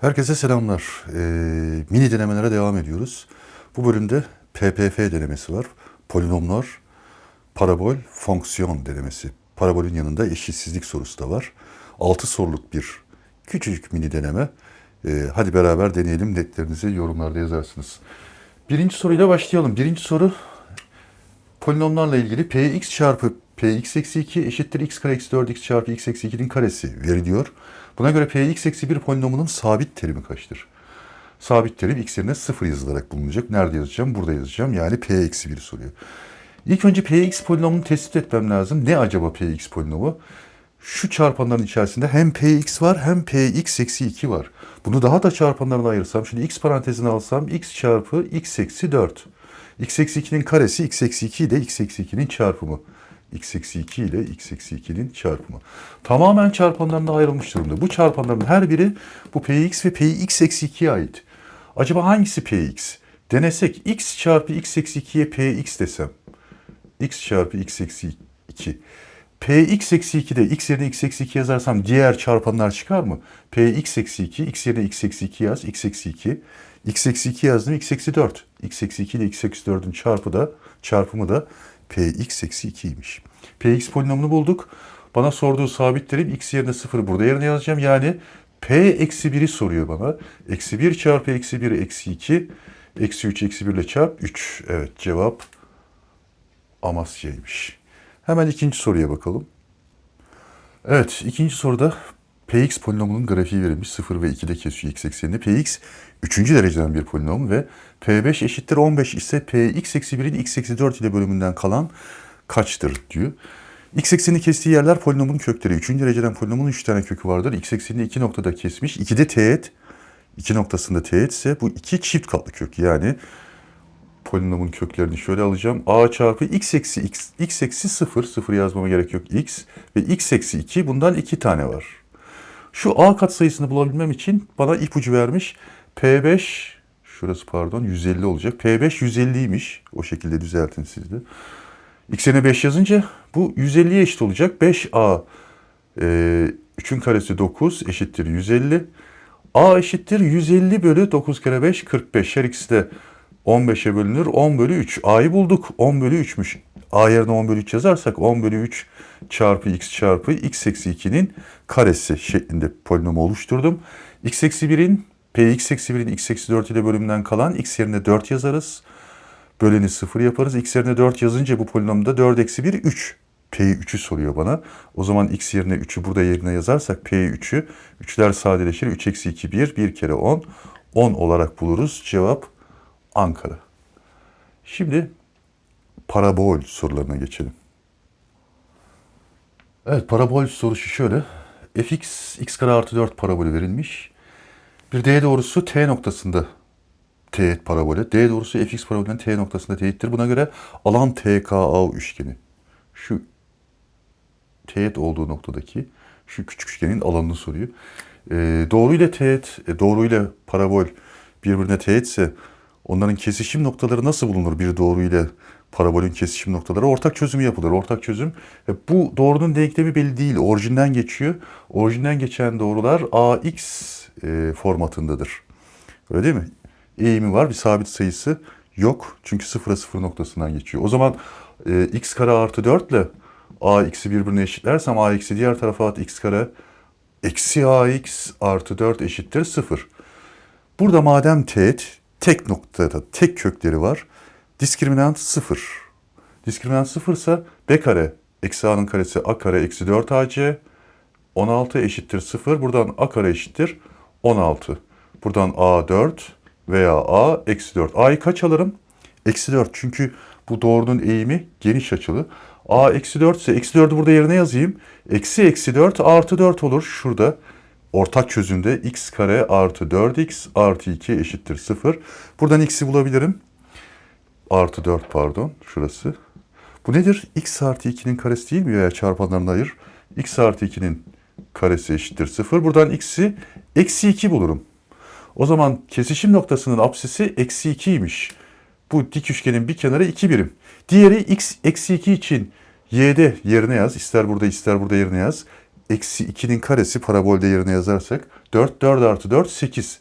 Herkese selamlar. Ee, mini denemelere devam ediyoruz. Bu bölümde PPF denemesi var. Polinomlar, parabol, fonksiyon denemesi. Parabolün yanında eşitsizlik sorusu da var. 6 soruluk bir küçücük mini deneme. Ee, hadi beraber deneyelim. Netlerinizi yorumlarda yazarsınız. Birinci soruyla başlayalım. Birinci soru polinomlarla ilgili px çarpı px eksi 2 eşittir x kare eksi 4x çarpı x eksi 2'nin karesi veriliyor. Buna göre px eksi 1 polinomunun sabit terimi kaçtır? Sabit terim x yerine 0 yazılarak bulunacak. Nerede yazacağım? Burada yazacağım. Yani p eksi 1'i soruyor. İlk önce px polinomunu tespit etmem lazım. Ne acaba px polinomu? Şu çarpanların içerisinde hem px var hem px eksi 2 var. Bunu daha da çarpanlarına ayırsam, şimdi x parantezine alsam x çarpı x eksi 4. x eksi 2'nin karesi x eksi 2 ile x eksi 2'nin çarpımı. X eksi 2 ile x eksi 2'nin çarpımı. Tamamen çarpanlarına ayrılmış durumda. Bu çarpanların her biri bu px ve px eksi 2'ye ait. Acaba hangisi px? Denesek x çarpı x eksi 2'ye px desem. x çarpı x eksi 2. Px eksi 2'de x yerine x eksi 2 yazarsam diğer çarpanlar çıkar mı? Px eksi 2, x yerine x eksi 2 yaz, x eksi 2. x eksi 2 yazdım, x eksi 4. x eksi 2 ile x eksi 4'ün çarpı da, çarpımı da px eksi 2'ymiş. px polinomunu bulduk. Bana sorduğu sabit terim x yerine 0 burada yerine yazacağım. Yani p eksi 1'i soruyor bana. Eksi 1 çarpı eksi 1 eksi 2. Eksi 3 eksi 1 ile çarp 3. Evet cevap Amasya'ymış. Hemen ikinci soruya bakalım. Evet, ikinci soruda Px polinomunun grafiği verilmiş. 0 ve 2'de kesiyor x eksenini. Px 3. dereceden bir polinom ve P5 eşittir 15 ise Px eksi 1'in x eksi 4 ile bölümünden kalan kaçtır diyor. X eksenini kestiği yerler polinomun kökleri. 3. dereceden polinomun 3 tane kökü vardır. X eksenini 2 noktada kesmiş. 2'de teğet. 2 noktasında teğet ise bu iki çift katlı kök. Yani polinomun köklerini şöyle alacağım. a çarpı x eksi x, x eksi 0, 0 yazmama gerek yok x ve x eksi 2 bundan 2 tane var. Şu a katsayısını bulabilmem için bana ipucu vermiş. P5, şurası pardon 150 olacak. P5 150'ymiş. O şekilde düzeltin siz de. X'ine 5 yazınca bu 150'ye eşit olacak. 5a e, 3'ün karesi 9 eşittir 150. a eşittir 150 bölü 9 kere 5 45. Her ikisi de 15'e bölünür. 10 bölü 3. A'yı bulduk. 10 bölü 3'müş. A yerine 10 bölü 3 yazarsak 10 bölü 3 çarpı x çarpı x eksi 2'nin karesi şeklinde polinomu oluşturdum. x eksi 1'in px eksi 1'in x eksi 4 ile bölümünden kalan x yerine 4 yazarız. Böleni 0 yaparız. x yerine 4 yazınca bu polinomda 4 eksi 1 3. P3'ü soruyor bana. O zaman x yerine 3'ü burada yerine yazarsak P3'ü 3'ler sadeleşir. 3 eksi 2 1. 1 kere 10. 10 olarak buluruz. Cevap Ankara. Şimdi parabol sorularına geçelim. Evet parabol sorusu şöyle. fx x kare artı 4 parabolü verilmiş. Bir d doğrusu t noktasında teğet parabolü. D doğrusu fx parabolünün t noktasında teğettir. Buna göre alan TKA üçgeni. Şu teğet olduğu noktadaki şu küçük üçgenin alanını soruyor. E, doğru ile teğet, e, doğru ile parabol birbirine teğetse onların kesişim noktaları nasıl bulunur bir doğru ile parabolün kesişim noktaları? Ortak çözümü yapılır. Ortak çözüm. E, bu doğrunun denklemi belli değil. Orijinden geçiyor. Orijinden geçen doğrular AX e, formatındadır. Öyle değil mi? Eğimi var. Bir sabit sayısı yok. Çünkü sıfıra sıfır noktasından geçiyor. O zaman e, x kare artı 4 ile a x'i birbirine eşitlersem a x'i diğer tarafa at x kare eksi ax artı 4 eşittir 0. Burada madem teğet tek noktada tek kökleri var. Diskriminant 0. Diskriminant 0 ise b kare eksi a'nın karesi a kare eksi 4 ac 16 eşittir 0. Buradan a kare eşittir 16. Buradan a 4 veya a eksi 4. a'yı kaç alırım? Eksi 4. Çünkü bu doğrunun eğimi geniş açılı. a eksi 4 ise eksi 4'ü burada yerine yazayım. Eksi eksi 4 artı 4 olur. Şurada ortak çözümde x kare artı 4x artı 2 eşittir 0. Buradan x'i bulabilirim. Artı 4 pardon şurası. Bu nedir? x artı 2'nin karesi değil mi? Veya çarpanlarını ayır. x artı 2'nin karesi eşittir 0. Buradan x'i eksi 2 bulurum. O zaman kesişim noktasının apsisi eksi 2'ymiş. Bu dik üçgenin bir kenarı 2 birim. Diğeri x eksi 2 için y'de yerine yaz. İster burada ister burada yerine yaz. Eksi 2'nin karesi parabolde yerine yazarsak 4, 4 artı 4, 8.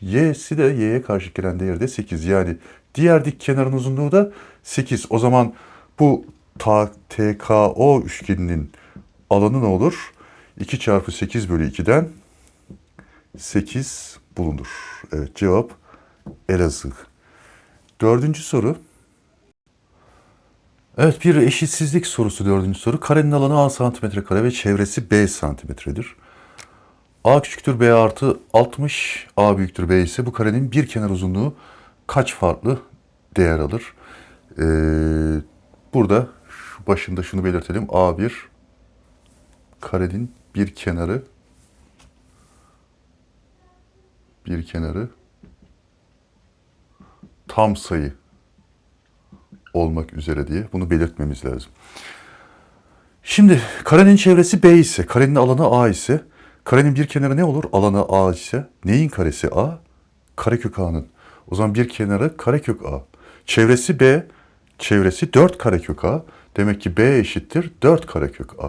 Y'si de Y'ye karşı gelen değeri de 8. Yani diğer dik kenarın uzunluğu da 8. O zaman bu ta, TKO üçgeninin alanı ne olur? 2 çarpı 8 bölü 2'den 8 bulunur. Evet cevap Elazığ. Dördüncü soru. Evet bir eşitsizlik sorusu dördüncü soru. Karenin alanı A santimetre kare ve çevresi B santimetredir. A küçüktür B artı 60, A büyüktür B ise bu karenin bir kenar uzunluğu kaç farklı değer alır? Ee, burada şu başında şunu belirtelim. A1 karenin bir kenarı bir kenarı tam sayı olmak üzere diye bunu belirtmemiz lazım. Şimdi karenin çevresi B ise, karenin alanı A ise, karenin bir kenarı ne olur? Alanı A ise, neyin karesi A? Karekök A'nın. O zaman bir kenarı karekök A. Çevresi B, çevresi 4 karekök A. Demek ki B eşittir 4 karekök A.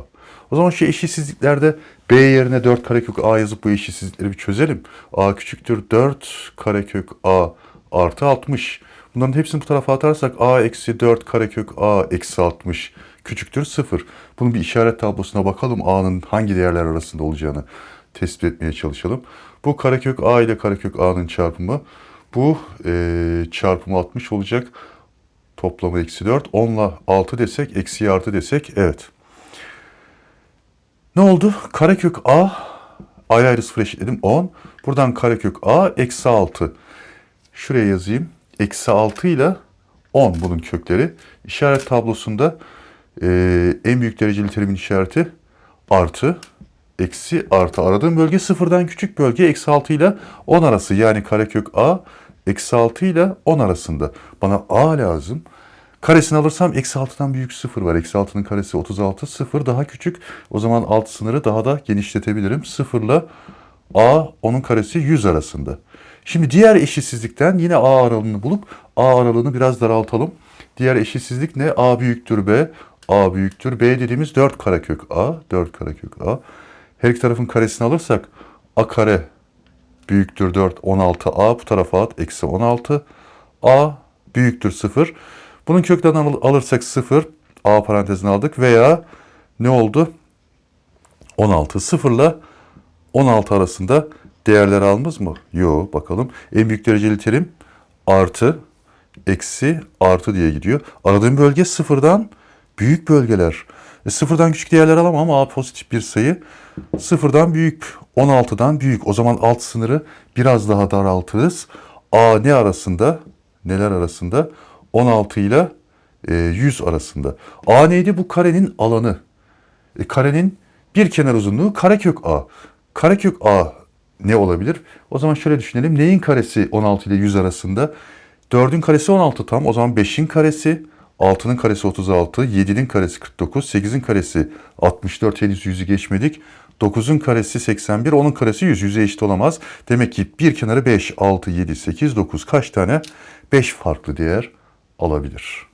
O zaman şu eşitsizliklerde B yerine 4 karekök A yazıp bu eşitsizlikleri bir çözelim. A küçüktür 4 karekök A artı 60. Bunların hepsini bu tarafa atarsak A eksi 4 karekök A eksi 60 küçüktür 0. Bunun bir işaret tablosuna bakalım A'nın hangi değerler arasında olacağını tespit etmeye çalışalım. Bu karekök A ile karekök A'nın çarpımı. Bu e, çarpımı 60 olacak. Toplamı eksi 4. 10 ile 6 desek, eksi artı desek evet. Ne oldu? Karekök A ayrı ayrı sıfır eşitledim 10. Buradan karekök A eksi 6. Şuraya yazayım. Eksi 6 ile 10 bunun kökleri. İşaret tablosunda e, en büyük dereceli terimin işareti artı, eksi, artı. Aradığım bölge sıfırdan küçük bölge eksi 6 ile 10 arası. Yani karekök A eksi 6 ile 10 arasında. Bana A lazım. Karesini alırsam eksi 6'dan büyük 0 var. Eksi 6'nın karesi 36. 0 daha küçük. O zaman alt sınırı daha da genişletebilirim. 0 ile A onun karesi 100 arasında. Şimdi diğer eşitsizlikten yine A aralığını bulup A aralığını biraz daraltalım. Diğer eşitsizlik ne? A büyüktür B. A büyüktür B dediğimiz 4 karekök A. 4 karekök A. Her iki tarafın karesini alırsak A kare büyüktür 4 16 A bu tarafa at eksi 16 A büyüktür 0. Bunun al- alırsak 0 A parantezine aldık veya ne oldu? 16 0 ile 16 arasında değerler almaz mı? Yo bakalım. En büyük dereceli terim artı eksi artı diye gidiyor. Aradığım bölge sıfırdan büyük bölgeler. E, sıfırdan küçük değerler alamam ama A pozitif bir sayı. Sıfırdan büyük, 16'dan büyük. O zaman alt sınırı biraz daha daraltırız. A ne arasında? Neler arasında? 16 ile e, 100 arasında. A neydi? Bu karenin alanı. E, karenin bir kenar uzunluğu karekök A. Karekök A ne olabilir? O zaman şöyle düşünelim. Neyin karesi 16 ile 100 arasında? 4'ün karesi 16 tam. O zaman 5'in karesi, 6'nın karesi 36, 7'nin karesi 49, 8'in karesi 64 henüz 100'ü geçmedik. 9'un karesi 81, 10'un karesi 100. 100'e eşit olamaz. Demek ki bir kenarı 5, 6, 7, 8, 9 kaç tane? 5 farklı değer alabilir.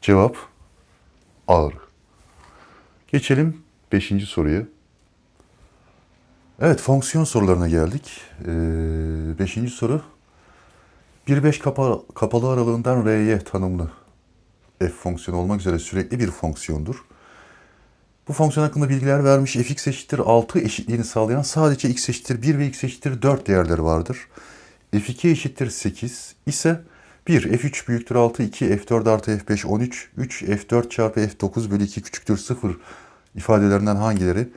Cevap ağır. Geçelim 5. soruya. Evet fonksiyon sorularına geldik. Ee, beşinci soru. 1-5 kapa, kapalı aralığından R'ye tanımlı f fonksiyonu olmak üzere sürekli bir fonksiyondur. Bu fonksiyon hakkında bilgiler vermiş. fx eşittir 6 eşitliğini sağlayan sadece x eşittir 1 ve x eşittir 4 değerleri vardır. f2 eşittir 8 ise 1 f3 büyüktür 6, 2 f4 artı f5 13, 3 f4 çarpı f9 bölü 2 küçüktür 0 ifadelerinden hangileri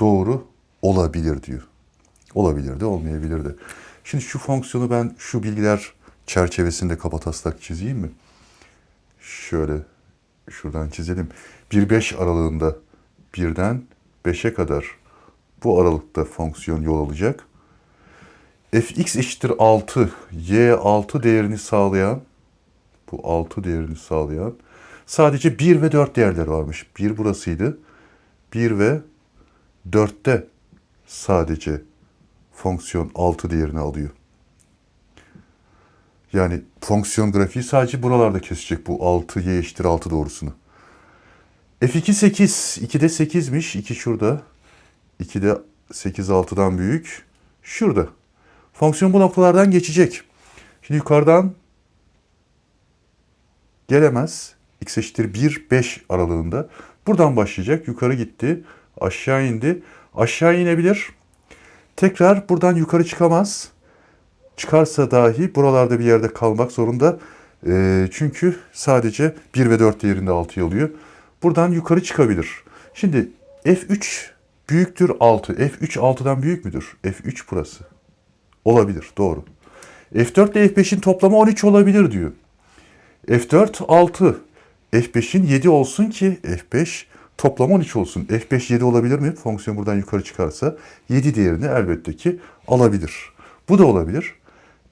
doğru olabilir diyor. Olabilir de olmayabilir de. Şimdi şu fonksiyonu ben şu bilgiler çerçevesinde kabataslak çizeyim mi? Şöyle şuradan çizelim. 1-5 aralığında birden 5'e kadar bu aralıkta fonksiyon yol alacak. fx eşittir 6, y 6 değerini sağlayan, bu 6 değerini sağlayan sadece 1 ve 4 değerleri varmış. 1 burasıydı. 1 ve 4'te sadece fonksiyon 6 değerini alıyor. Yani fonksiyon grafiği sadece buralarda kesecek bu 6 y eşittir 6 doğrusunu. F2 8. 2'de 8'miş. 2 şurada. 2'de 8 6'dan büyük. şurada. Fonksiyon bu noktalardan geçecek. Şimdi yukarıdan gelemez. x eşittir 1, 5 aralığında. Buradan başlayacak. Yukarı gitti. Aşağı indi. Aşağı inebilir. Tekrar buradan yukarı çıkamaz. Çıkarsa dahi buralarda bir yerde kalmak zorunda. Ee, çünkü sadece 1 ve 4 değerinde 6'yı alıyor. Buradan yukarı çıkabilir. Şimdi F3 büyüktür 6. F3 6'dan büyük müdür? F3 burası. Olabilir. Doğru. F4 ile F5'in toplamı 13 olabilir diyor. F4 6. F5'in 7 olsun ki F5 toplam 13 olsun. F5 7 olabilir mi? Fonksiyon buradan yukarı çıkarsa 7 değerini elbette ki alabilir. Bu da olabilir.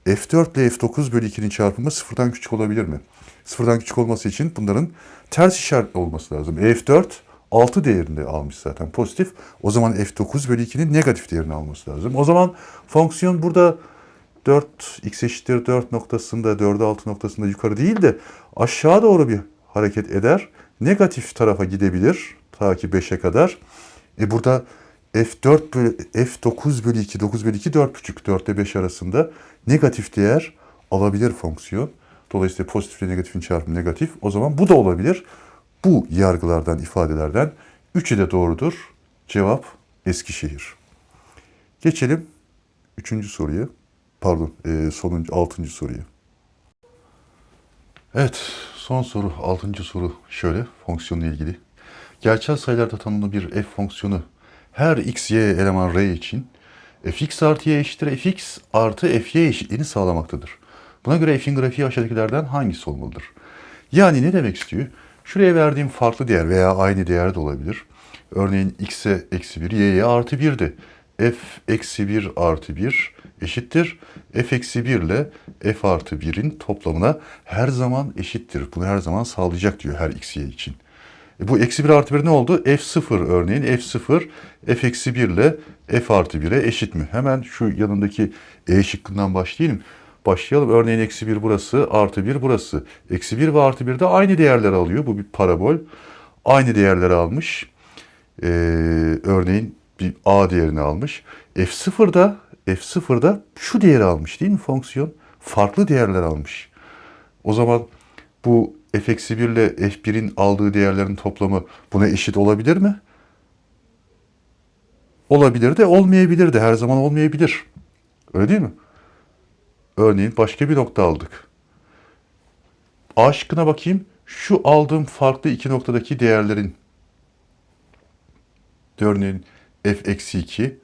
F4 ile F9 bölü 2'nin çarpımı sıfırdan küçük olabilir mi? Sıfırdan küçük olması için bunların ters işaretli olması lazım. F4 6 değerinde almış zaten pozitif. O zaman F9 bölü 2'nin negatif değerini alması lazım. O zaman fonksiyon burada 4 x eşittir 4 noktasında 4'e 6 noktasında yukarı değil de aşağı doğru bir hareket eder. Negatif tarafa gidebilir ta ki 5'e kadar. E burada F4 bölü, F9 bölü 2, 9 bölü 2 4,5, 4 ile 5 arasında negatif değer alabilir fonksiyon. Dolayısıyla pozitif ile negatifin çarpımı negatif. O zaman bu da olabilir. Bu yargılardan, ifadelerden üçü de doğrudur. Cevap Eskişehir. Geçelim üçüncü soruya. Pardon, e, sonuncu, altıncı soruya. Evet, son soru, altıncı soru şöyle, fonksiyonla ilgili. Gerçel sayılarda tanımlı bir f fonksiyonu her x, y eleman r için fx artı y eşittir fx artı fy eşitliğini sağlamaktadır. Buna göre f'in grafiği aşağıdakilerden hangisi olmalıdır? Yani ne demek istiyor? Şuraya verdiğim farklı değer veya aynı değer de olabilir. Örneğin x'e eksi 1, y'ye artı 1'di. f eksi 1 artı 1 eşittir. f eksi 1 ile f artı 1'in toplamına her zaman eşittir. Bunu her zaman sağlayacak diyor her x, y için. E bu eksi 1 artı 1 ne oldu? f0 örneğin f0 f eksi 1 ile f artı 1'e eşit mi? Hemen şu yanındaki e şıkkından başlayalım. Başlayalım. Örneğin eksi 1 burası, artı 1 burası. Eksi 1 ve artı 1 de aynı değerleri alıyor. Bu bir parabol. Aynı değerleri almış. Ee, örneğin bir a değerini almış. F0'da F0'da şu değeri almış değil mi fonksiyon? Farklı değerler almış. O zaman bu f eksi 1 ile f1'in aldığı değerlerin toplamı buna eşit olabilir mi? Olabilir de olmayabilir de her zaman olmayabilir. Öyle değil mi? Örneğin başka bir nokta aldık. A şıkkına bakayım. Şu aldığım farklı iki noktadaki değerlerin örneğin f eksi 2,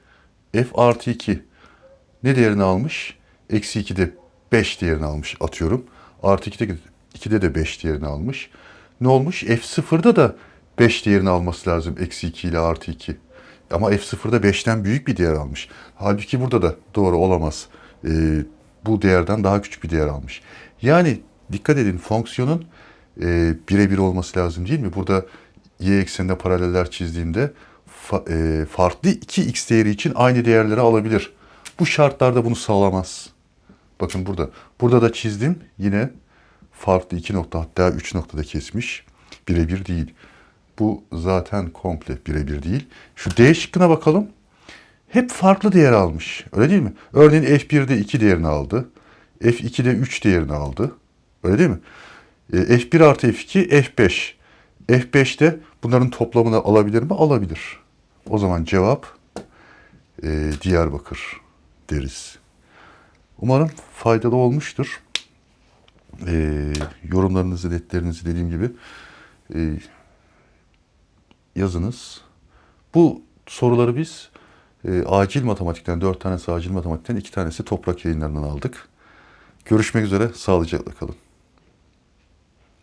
f artı 2 ne değerini almış? Eksi 2'de 5 değerini almış atıyorum. Artı 2'de, 2'de de 5 değerini almış. Ne olmuş? F0'da da 5 değerini alması lazım. Eksi 2 ile artı 2. Ama F0'da 5'ten büyük bir değer almış. Halbuki burada da doğru olamaz. Ee, bu değerden daha küçük bir değer almış. Yani dikkat edin fonksiyonun e, birebir olması lazım değil mi? Burada y ekseninde paraleller çizdiğimde fa, e, farklı iki x değeri için aynı değerleri alabilir. Bu şartlarda bunu sağlamaz. Bakın burada. Burada da çizdim. Yine farklı iki nokta hatta üç noktada kesmiş. Birebir değil. Bu zaten komple birebir değil. Şu D şıkkına bakalım. Hep farklı değer almış. Öyle değil mi? Örneğin F1'de 2 değerini aldı. F2'de 3 değerini aldı. Öyle değil mi? E, F1 artı F2, F5. F5'te bunların toplamını alabilir mi? Alabilir. O zaman cevap e, Diyarbakır deriz. Umarım faydalı olmuştur. E, yorumlarınızı, netlerinizi dediğim gibi e, yazınız. Bu soruları biz e, acil matematikten, dört tanesi acil matematikten, iki tanesi toprak yayınlarından aldık. Görüşmek üzere, sağlıcakla kalın.